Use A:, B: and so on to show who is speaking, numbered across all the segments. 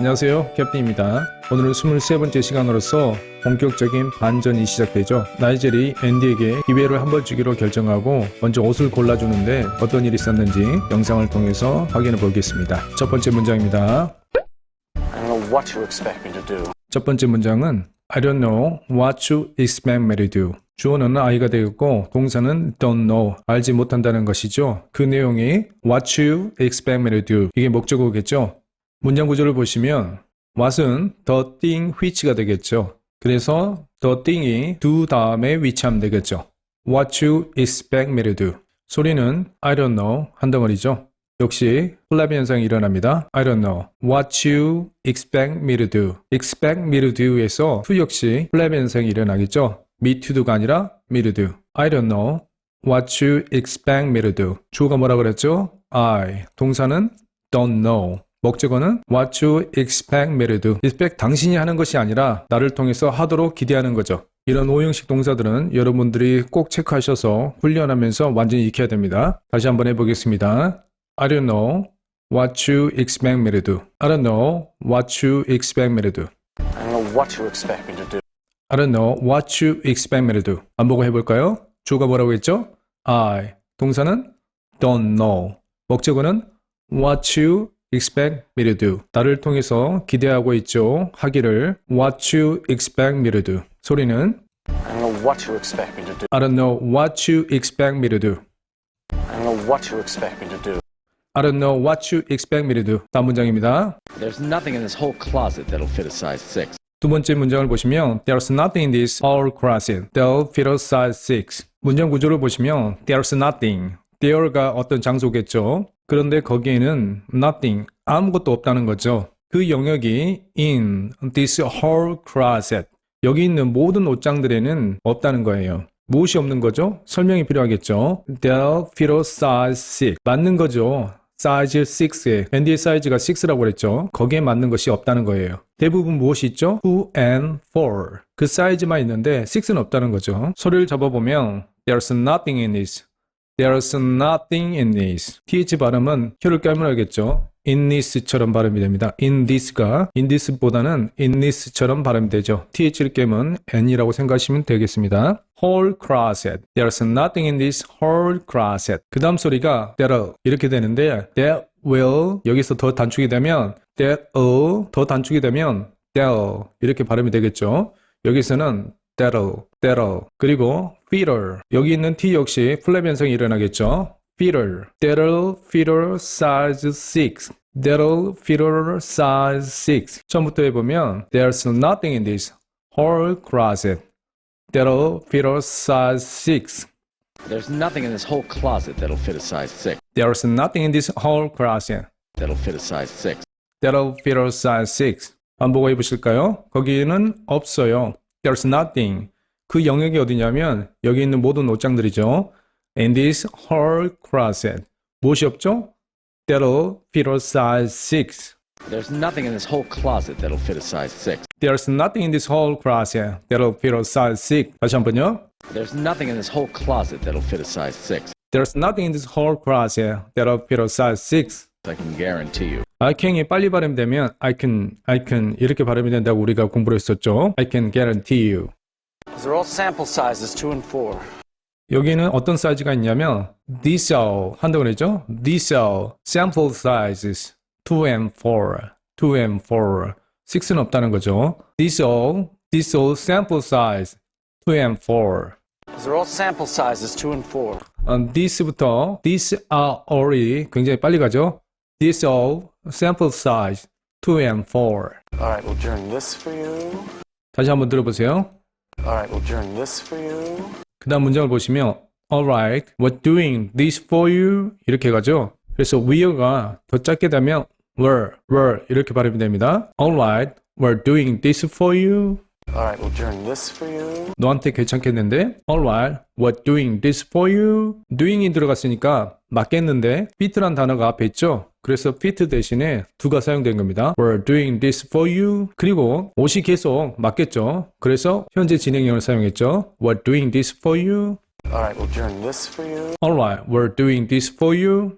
A: 안녕하세요 캡틴입니다 오늘은 23번째 시간으로서 본격적인 반전이 시작되죠 나이젤이 앤디에게 기회를 한 번 주기로 결정하고 먼저 옷을 골라주는데 어떤 일이 있었는지 영상을 통해서 확인해 보겠습니다 첫 번째 문장입니다. 첫 번째 문장은 I don't know what you expect me to do. 주어는 I가 되겠고 동사는 don't know, 알지 못한다는 것이죠. 그 내용이 what you expect me to do. 이게 목적어겠죠. 문장 구조를 보시면 what은 the thing which가 되겠죠. 그래서 the thing이 do 다음에 위치하면 되겠죠. what you expect me to do. 소리는 I don't know 한 덩어리죠. 역시 플랩 현상이 일어납니다. I don't know what you expect me to do. expect me to do에서 to 역시 플랩 현상이 일어나겠죠. me to do가 아니라 me to do. I don't know what you expect me to do. 주어가 뭐라 그랬죠? I. 동사는 don't know. 목적어는 what you expect me to do. expect 당신이 하는 것이 아니라 나를 통해서 하도록 기대하는 거죠. 이런 오형식 동사들은 여러분들이 꼭 체크하셔서 훈련하면서 완전히 익혀야 됩니다. 다시 한번 해보겠습니다. I don't know what you expect me to do. I don't know what you expect me to do.
B: I don't know what you expect me to do.
A: I don't know what you expect me to do. 안 보고 해볼까요? 주어가 뭐라고 했죠? I. 동사는 don't know. 목적어는 what you expect me to do. 나를 통해서 기대하고 있죠. 하기를 what you expect me to do. 소리는
B: I don't know what you expect me to do.
A: I don't know what you expect me to do.
B: I don't know what you expect me to do.
A: I don't know what you expect me to do. 다음 문장입니다.
C: There's nothing in this whole closet that'll fit a size 6.
A: 두 번째 문장을 보시면 There's nothing in this whole closet that'll fit a size 6. 문장 구조를 보시면 There's nothing. There가 어떤 장소겠죠. 그런데 거기에는 nothing, 아무것도 없다는 거죠. 그 영역이 in this whole closet. 여기 있는 모든 옷장들에는 없다는 거예요. 무엇이 없는 거죠? 설명이 필요하겠죠. Fit a size 6. 맞는 거죠. 사이즈 6에 밴디의 사이즈가 6라고 그랬죠. 거기에 맞는 것이 없다는 거예요. 대부분 무엇이 있죠? 2 and 4. 그 사이즈만 있는데 6는 없다는 거죠. 소리를 접어보면 There's nothing in this. There's nothing in this. th 발음은 혀를 깨물어야겠죠. in this처럼 발음이 됩니다. in this가 in this보다는 in this처럼 발음이 되죠. th를 깨면 n이라고 생각하시면 되겠습니다. whole closet. There's nothing in this whole closet. 그 다음 소리가 that'll 이렇게 되는데 that will 여기서 더 단축이 되면 that'll 더 단축이 되면 that'll 이렇게 발음이 되겠죠. 여기서는 that'll, that'll 그리고 feeder 여기 있는 t 역시 플랩 현상이 일어나겠죠. feeder that'll feeder size 6 that'll feeder size 6 처음부터 해보면 there's nothing in this whole closet that'll feeder size 6
C: There's nothing in this whole closet that'll fit a size 6.
A: there's nothing in this whole closet
C: That'll fit a size 6.
A: that'll feeder size 6 반복해 보실까요? 거기는 없어요 there's nothing 그 영역이 어디냐면 여기 있는 모든 옷장들이죠 in this whole closet 무엇이 없죠? that'll fit a size 6
C: There's nothing in this whole closet that'll fit a size 6.
A: There's nothing in this whole closet that'll fit a size 6 다시 한 번요
C: There's nothing in this whole closet that'll fit a size 6.
A: There's nothing in this whole closet that'll fit a size 6
C: I can guarantee you.
A: I can이 빨리 발음되면 I can, I can 이렇게 발음이 된다고 우리가 공부를 했었죠 I can guarantee you
B: These are all sample sizes, two and four.
A: 여기는 어떤 사이즈가 있냐면 these are 한다고 그랬죠? These are sample sizes 2 and 4, 2 and 4. 6는 없다는 거죠. These are, these are sample size 2 and 4.
B: These are all sample sizes, two and four.
A: 어, this부터 these are all이 굉장히 빨리 가죠. These are sample size 2 and 4.
B: All right, we'll journey this for you.
A: 다시 한번 들어보세요.
B: All right, we'll journey this for you.
A: 그 다음 문장을 보시면 Alright, we're doing this for you 이렇게 가죠. 그래서 were가 더 짧게 되면 were, were 이렇게 발음이 됩니다. Alright, we're doing this for you.
B: All right, we'll journey this for you.
A: 너한테 괜찮겠는데? Alright, we're doing this for you. doing이 들어갔으니까 맞겠는데 fit란 단어가 앞에 있죠? 그래서 fit 대신에 do가 사용된 겁니다. We're doing this for you. 그리고 옷이 계속 맞겠죠? 그래서 현재 진행형을 사용했죠. We're doing this for you.
B: All right, we'll journey this for you.
A: Alright, we're doing this for you.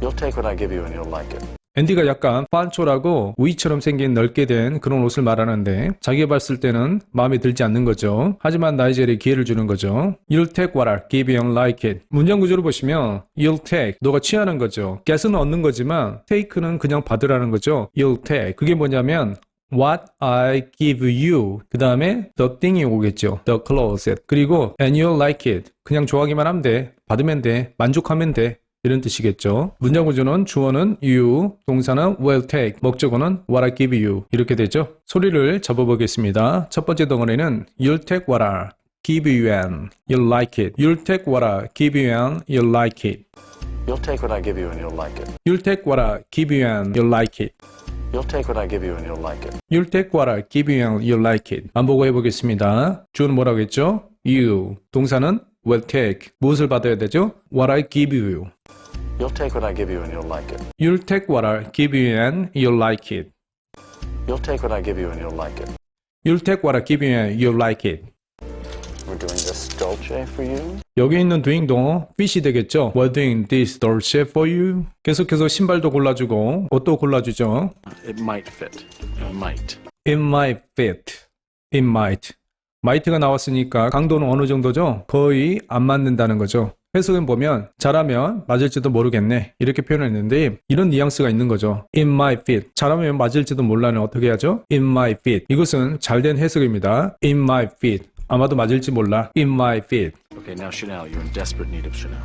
B: You'll take what I give you and you'll like it.
A: 앤디가 약간 판초라고 우이처럼 생긴 넓게 된 그런 옷을 말하는데 자기가 봤을 때는 마음에 들지 않는 거죠. 하지만 나이젤에 기회를 주는 거죠. You'll take what I give you and like it. 문장 구조를 보시면 You'll take, 너가 취하는 거죠. get은 얻는 거지만 take는 그냥 받으라는 거죠. You'll take. 그게 뭐냐면 What I give you. 그 다음에 the thing이 오겠죠. The closet. 그리고 and you'll like it. 그냥 좋아하기만 하면 돼. 받으면 돼. 만족하면 돼. 이런 뜻이겠죠. 문장 구조는 주어는 you, 동사는 will take, 목적어는 what I give you. 이렇게 되죠. 소리를 접어보겠습니다. 첫 번째 덩어리는 you'll take what I give you and you'll like it. You'll take what I give you and you'll like it.
B: You'll take what I give you and you'll like it.
A: You'll take what I give you and you'll like it.
B: You'll take what I give you and you'll like it.
A: You'll take what I give you and you'll like it. 반복어 해보겠습니다. 주어는 뭐라고 했죠? You. 동사는 will take. 무엇을 받아야 되죠? What I give you.
B: You'll take what I give you and you'll like it.
A: You'll take what I give you and you'll like it.
B: You'll take what I give you and you'll like it.
A: You'll take what I give you and you'll like it.
B: We're doing this dolce for you.
A: 여기 있는 doing도 fit이 되겠죠? We're doing this dolce for you. 계속해서 신발도 골라주고 옷도 골라주죠.
C: It might fit. It might.
A: It might fit. It might. Might가 나왔으니까 강도는 어느 정도죠? 거의 안 맞는다는 거죠. 해석은 보면 잘하면 맞을지도 모르겠네 이렇게 표현했는데 이런 뉘앙스가 있는 거죠. It might fit. 잘하면 맞을지도 몰라는 어떻게 하죠? It might fit. 이것은 잘된 해석입니다. It might fit. 아마도 맞을지 몰라. It might fit.
C: Okay, now Chanel. You're in desperate need of Chanel.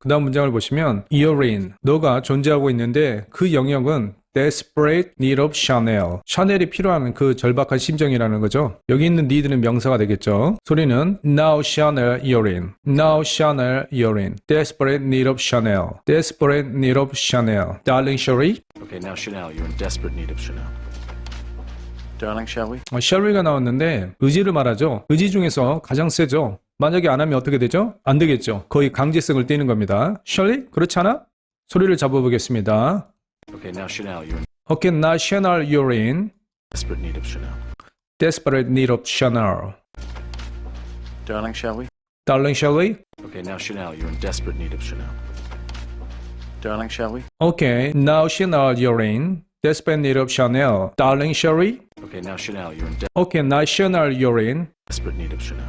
A: 그 다음 문장을 보시면 you're in. 너가 존재하고 있는데 그 영역은 desperate need of Chanel. 샤넬이 필요한 그 절박한 심정이라는 거죠. 여기 있는 need는 명사가 되겠죠. 소리는 now Chanel you're in. now Chanel you're in. desperate need of Chanel. desperate need of Chanel. darling Sherry.
C: Okay, now Chanel. You're in desperate need of Chanel.
B: Darling, shall we?
A: 어, Sherry가 나왔는데 의지를 말하죠. 의지 중에서 가장 세죠. 만약에 안 하면 어떻게 되죠? 안 되겠죠. 거의 강제성을 띠는 겁니다. Sherry? 그렇지 않아? 소리를 잡아보겠습니다.
C: Okay, now Chanel. You're in
A: Okay, now Chanel you're in.
C: desperate need of Chanel.
A: desperate need of Chanel.
B: Darling, shall we?
A: Darling, shall we?
C: Okay, now Chanel. You're in desperate need of Chanel.
B: Darling, shall we?
A: Okay, now Chanel, you're in. Desperate need of Chanel. Darling, shall we?
C: Okay, now Chanel. You're in
A: Okay, now Chanel, you're in.
C: desperate need of Chanel.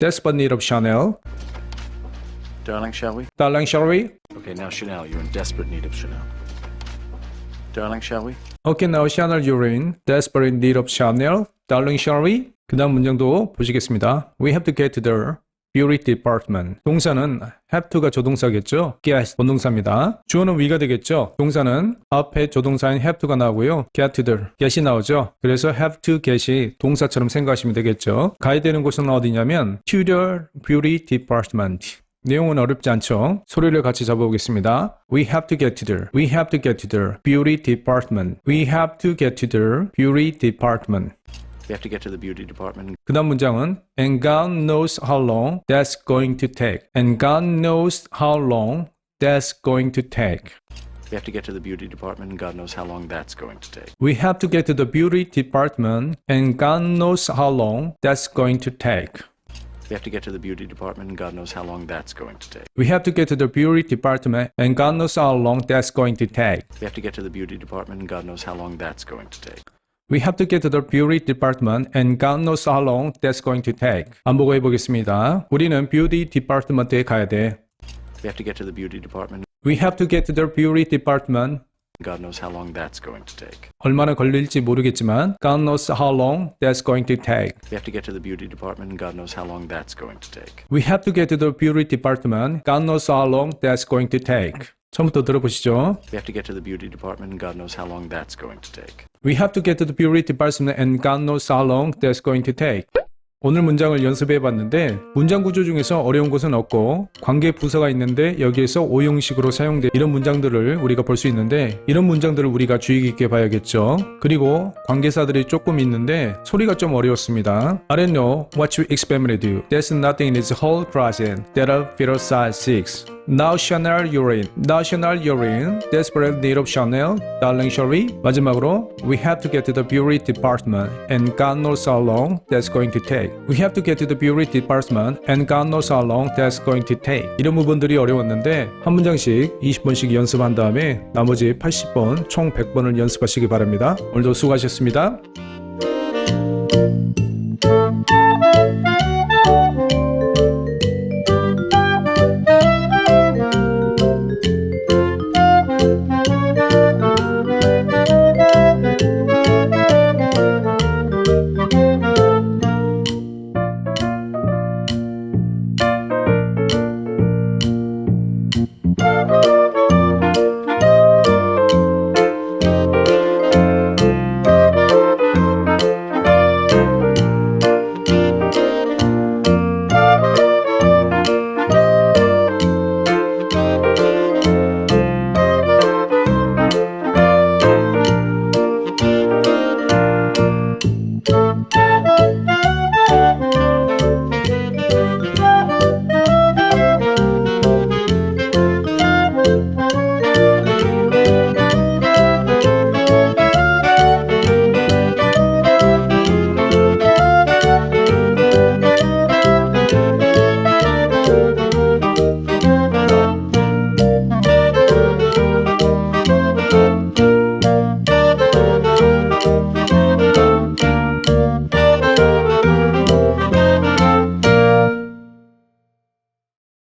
A: Desperate need of Chanel.
B: Darling, shall we?
A: Darling, shall we?
C: Okay, now Chanel. You're in desperate need of Chanel.
B: Darling, shall we?
A: Okay, now Chanel, in. Desperate need of Chanel. Darling, shall we? 그 다음 문장도 보시겠습니다. We have to get to the beauty department. 동사는 have to가 조동사겠죠? get 본동사입니다. 주어는 we가 되겠죠? 동사는 앞에 조동사인 have to가 나오고요. get to the get이 나오죠? 그래서 have to get이 동사처럼 생각하시면 되겠죠? 가야 되는 곳은 어디냐면 the beauty department. 내용은 어렵지 않죠? 소리를 같이 잡아보겠습니다. We have to get to the, we have to get to the beauty department. We have to get to the beauty department.
C: We have to get to the beauty department.
A: 그 다음 문장은 And God knows how long that's going to take. And God knows how long that's going to take.
C: We have to get to the beauty department, and God knows how long that's going to take.
A: We have to get to the beauty department and God knows how long that's going to take.
C: We have to get to the beauty department, and God knows how long that's going to take.
A: We have to get to the beauty department and God knows how long that's going to take.
C: We have to get to the beauty department, and God knows how long that's going to take.
A: We have to get to the beauty department and God knows how long that's going to take. 반복해 보겠습니다. 우리는 beauty department에 가야 돼.
C: We have to get to the beauty department,
A: We have to get to the beauty department.
C: and God knows how long that's going to take.
A: 얼마나 걸릴지 모르겠지만 God knows how long that's going to take.
C: We have to get to the beauty department, and God knows how long that's going to take.
A: We have to get to the beauty department. God knows how long that's going to take. 처음부터 들어보시죠.
C: We have to get to the beauty department, and God knows how long that's going to take.
A: We have to get to the beauty department and God knows how long that's going to take. 오늘 문장을 연습해 봤는데 문장 구조 중에서 어려운 것은 없고 관계 부사가 있는데 여기에서 오형식으로 사용된 이런 문장들을 우리가 볼 수 있는데 이런 문장들을 우리가 주의 깊게 봐야겠죠. 그리고 관계사들이 조금 있는데 소리가 좀 어려웠습니다. I don't know what you experimented you. There's nothing in this whole that'll fit a size 6. Now Chanel in. Now Chanel in. Desperate need of Chanel. Darling Sherry. 마지막으로 We have to get to the beauty department and God knows how long that's going to take. Take. We have to get to the beauty department and God knows how long that's going to take. 이런 부분들이 어려웠는데 한 문장씩 20번씩 연습한 다음에 나머지 80번 총 100번을 연습하시기 바랍니다. 오늘도 수고하셨습니다.